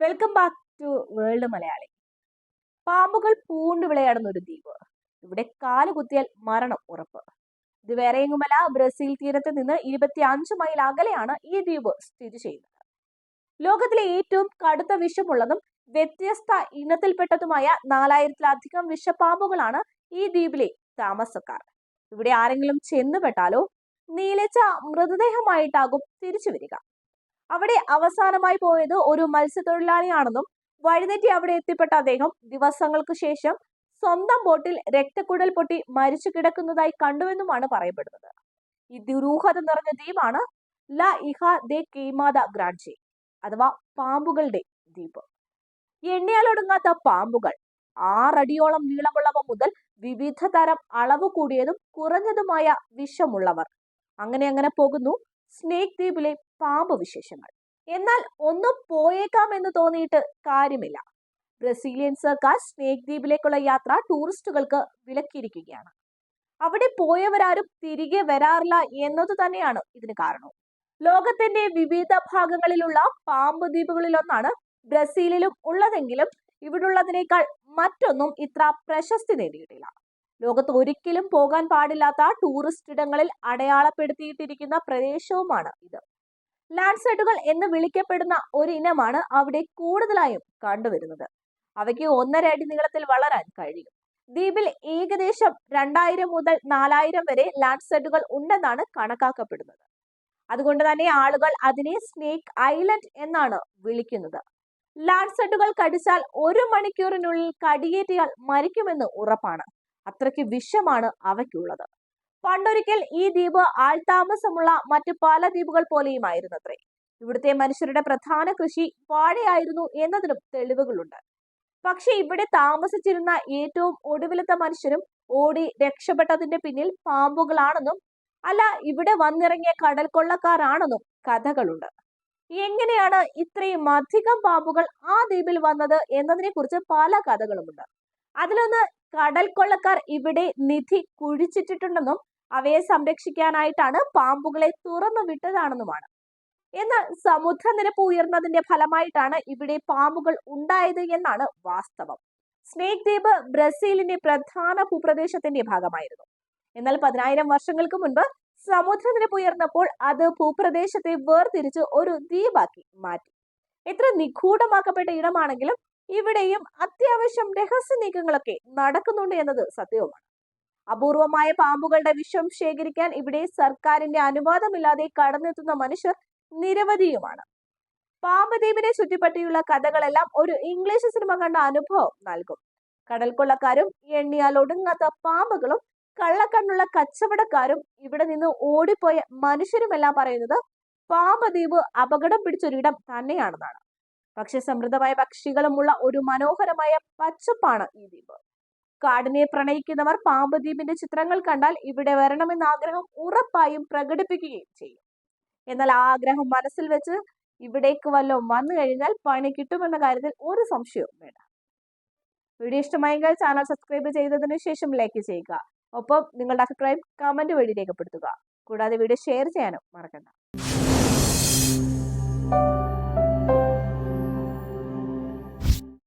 Welcome back to world Malayali. പാമ്പുകൾ പൂണ്ട് വിളയാടുന്ന ഒരു ദ്വീപ്. ഇവിടെ കാൽ കുത്തിയാൽ മരണം ഉറപ്പ്. ഇത് വേറെ എങ്ങുമല്ല ബ്രസീൽ തീരത്ത് നിന്ന് ഇരുപത്തി അഞ്ച് മൈൽ അകലെയാണ് ഈ ദ്വീപ് സ്ഥിതി ചെയ്യുന്നത്. ലോകത്തിലെ ഏറ്റവും കടുത്ത വിഷമുള്ളതും വ്യത്യസ്ത ഇനത്തിൽപ്പെട്ടതുമായ നാലായിരത്തിലധികം വിഷപ്പാമ്പുകളാണ് ഈ ദ്വീപിലെ താമസക്കാർ. ഇവിടെ ആരെങ്കിലും ചെന്നുപെട്ടാലോ നീലച്ച മൃതദേഹമായിട്ടാകും തിരിച്ചു വരിക. അവിടെ അവസാനമായി പോയത് ഒരു മത്സ്യത്തൊഴിലാളിയാണെന്നും വഴിതെറ്റി അവിടെ എത്തിപ്പെട്ട അദ്ദേഹം ദിവസങ്ങൾക്ക് ശേഷം സ്വന്തം ബോട്ടിൽ രക്തക്കുഴൽ പൊട്ടി മരിച്ചു കിടക്കുന്നതായി കണ്ടുവെന്നുമാണ് പറയപ്പെടുന്നത്. ഈ ദുരൂഹത നിറഞ്ഞ ദ്വീപാണ് ല ഇഹ ദെ കീമാദ ഗ്രാൻജി അഥവാ പാമ്പുകളുടെ ദ്വീപ്. എണ്ണയാലൊടുങ്ങാത്ത പാമ്പുകൾ ആറടിയോളം നീളമുള്ളവ മുതൽ വിവിധ തരം അളവ് കൂടിയതും കുറഞ്ഞതുമായ വിഷമുള്ളവർ. അങ്ങനെ അങ്ങനെ പോകുന്നു. സ്നേക് ദ്വീപിലെ പാമ്പ് വിശേഷങ്ങൾ എന്നാൽ ഒന്നും പോയേക്കാം എന്ന് തോന്നിയിട്ട് കാര്യമില്ല. ബ്രസീലിയൻ സർക്കാർ സ്നേക് ദ്വീപിലേക്കുള്ള യാത്ര ടൂറിസ്റ്റുകൾക്ക് വിലക്കിയിരിക്കുകയാണ്. അവിടെ പോയവരാരും തിരികെ വരാറില്ല എന്നത് തന്നെയാണ് ഇതിന് കാരണം. ലോകത്തിന്റെ വിവിധ ഭാഗങ്ങളിലുള്ള പാമ്പ് ദ്വീപുകളിലൊന്നാണ് ബ്രസീലിലും ഉള്ളതെങ്കിലും ഇവിടുള്ളതിനേക്കാൾ മറ്റൊന്നും ഇത്ര പ്രശസ്തി നേടിയിട്ടില്ല. ലോകത്ത് ഒരിക്കലും പോകാൻ പാടില്ലാത്ത ടൂറിസ്റ്റ് ഇടങ്ങളിൽ അടയാളപ്പെടുത്തിയിട്ടിരിക്കുന്ന പ്രദേശവുമാണ് ഇത്. ലാൻഡ്സൈഡുകൾ എന്ന് വിളിക്കപ്പെടുന്ന ഒരു ഇനമാണ് അവിടെ കൂടുതലായും കണ്ടുവരുന്നത്. അവയ്ക്ക് ഒന്നര അടി നീളത്തിൽ വളരാൻ കഴിയും. ദ്വീപിൽ ഏകദേശം രണ്ടായിരം മുതൽ നാലായിരം വരെ ലാൻഡ്സൈഡുകൾ ഉണ്ടെന്നാണ് കണക്കാക്കപ്പെടുന്നത്. അതുകൊണ്ട് തന്നെ ആളുകൾ അതിനെ സ്നേക്ക് ഐലൻഡ് എന്നാണ് വിളിക്കുന്നത്. ലാൻഡ്സെറ്റുകൾ കടിച്ചാൽ ഒരു മണിക്കൂറിനുള്ളിൽ കടിയേറ്റിയാൽ മരിക്കുമെന്ന് ഉറപ്പാണ്. അത്രയ്ക്ക് വിഷമാണ് അവയ്ക്കുള്ളത്. പണ്ടൊരിക്കൽ ഈ ദ്വീപ് ആൾതാമസമുള്ള മറ്റു പല ദ്വീപുകൾ പോലെയുമായിരുന്നത്രേ. ഇവിടുത്തെ മനുഷ്യരുടെ പ്രധാന കൃഷി വാഴയായിരുന്നു എന്നതിനും തെളിവുകളുണ്ട്. പക്ഷെ ഇവിടെ താമസിച്ചിരുന്ന ഏറ്റവും ഒടുവിലത്തെ മനുഷ്യരും ഓടി രക്ഷപ്പെട്ടതിന്റെ പിന്നിൽ പാമ്പുകളാണെന്നും അല്ല ഇവിടെ വന്നിറങ്ങിയ കടൽ കൊള്ളക്കാരാണെന്നും കഥകളുണ്ട്. എങ്ങനെയാണ് ഇത്രയും അധികം പാമ്പുകൾ ആ ദ്വീപിൽ വന്നത് എന്നതിനെ കുറിച്ച് പല കഥകളുമുണ്ട്. അതിലൊന്ന് കടൽ കൊള്ളക്കാർ ഇവിടെ നിധി കുഴിച്ചിട്ടിട്ടുണ്ടെന്നും അവയെ സംരക്ഷിക്കാനായിട്ടാണ് പാമ്പുകളെ തുറന്നു വിട്ടതാണെന്നുമാണ്. എന്നാൽ സമുദ്രനിരപ്പ് ഉയർന്നതിന്റെ ഫലമായിട്ടാണ് ഇവിടെ പാമ്പുകൾ ഉണ്ടായത് എന്നാണ് വാസ്തവം. സ്നേക് ദ്വീപ് ബ്രസീലിന്റെ പ്രധാന ഭൂപ്രദേശത്തിന്റെ ഭാഗമായിരുന്നു. എന്നാൽ പതിനായിരം വർഷങ്ങൾക്ക് മുൻപ് സമുദ്രനിരപ്പ് ഉയർന്നപ്പോൾ അത് ഭൂപ്രദേശത്തെ വേർതിരിച്ച് ഒരു ദ്വീപാക്കി മാറ്റി. എത്ര നിഗൂഢമാക്കപ്പെട്ട ഇടമാണെങ്കിലും ഇവിടെയും അത്യാവശ്യം രഹസ്യ നീക്കങ്ങളൊക്കെ നടക്കുന്നുണ്ട് എന്നത് സത്യവുമാണ്. അപൂർവമായ പാമ്പുകളുടെ വിഷം ശേഖരിക്കാൻ ഇവിടെ സർക്കാരിന്റെ അനുവാദമില്ലാതെ കടന്നെത്തുന്ന മനുഷ്യർ നിരവധിയുമാണ്. പാമ്പ് ദ്വീപിനെ ചുറ്റിപ്പറ്റിയുള്ള കഥകളെല്ലാം ഒരു ഇംഗ്ലീഷ് സിനിമ കണ്ട അനുഭവം നൽകും. കടൽ കൊള്ളക്കാരും എണ്ണിയാൽ ഒടുങ്ങാത്ത പാമ്പുകളും കള്ളക്കണ്ണുള്ള കച്ചവടക്കാരും ഇവിടെ നിന്ന് ഓടിപ്പോയ മനുഷ്യരുമെല്ലാം പറയുന്നത് പാമ്പ് ദ്വീപ് അപകടം പിടിച്ചൊരിടം തന്നെയാണെന്നാണ്. പക്ഷെ സമൃദ്ധമായ പക്ഷികളുമുള്ള ഒരു മനോഹരമായ പച്ചപ്പാണ് ഈ ദ്വീപ്. കാടിനെ പ്രണയിക്കുന്നവർ പാമ്പദ്വീപിന്റെ ചിത്രങ്ങൾ കണ്ടാൽ ഇവിടെ വരണമെന്ന ആഗ്രഹം ഉറപ്പായും പ്രകടിപ്പിക്കുകയും ചെയ്യും. എന്നാൽ ആ ആഗ്രഹം മനസ്സിൽ വെച്ച് ഇവിടേക്ക് വല്ലതും വന്നു കഴിഞ്ഞാൽ പണി കിട്ടുമെന്ന കാര്യത്തിൽ ഒരു സംശയവും വേണ്ട. വീഡിയോ ഇഷ്ടമായെങ്കിൽ ചാനൽ സബ്സ്ക്രൈബ് ചെയ്തതിനു ശേഷം ലൈക്ക് ചെയ്യുക. ഒപ്പം നിങ്ങളുടെ അഭിപ്രായം കമന്റ് വഴി രേഖപ്പെടുത്തുക. കൂടാതെ വീഡിയോ ഷെയർ ചെയ്യാനും മറക്കണ്ട.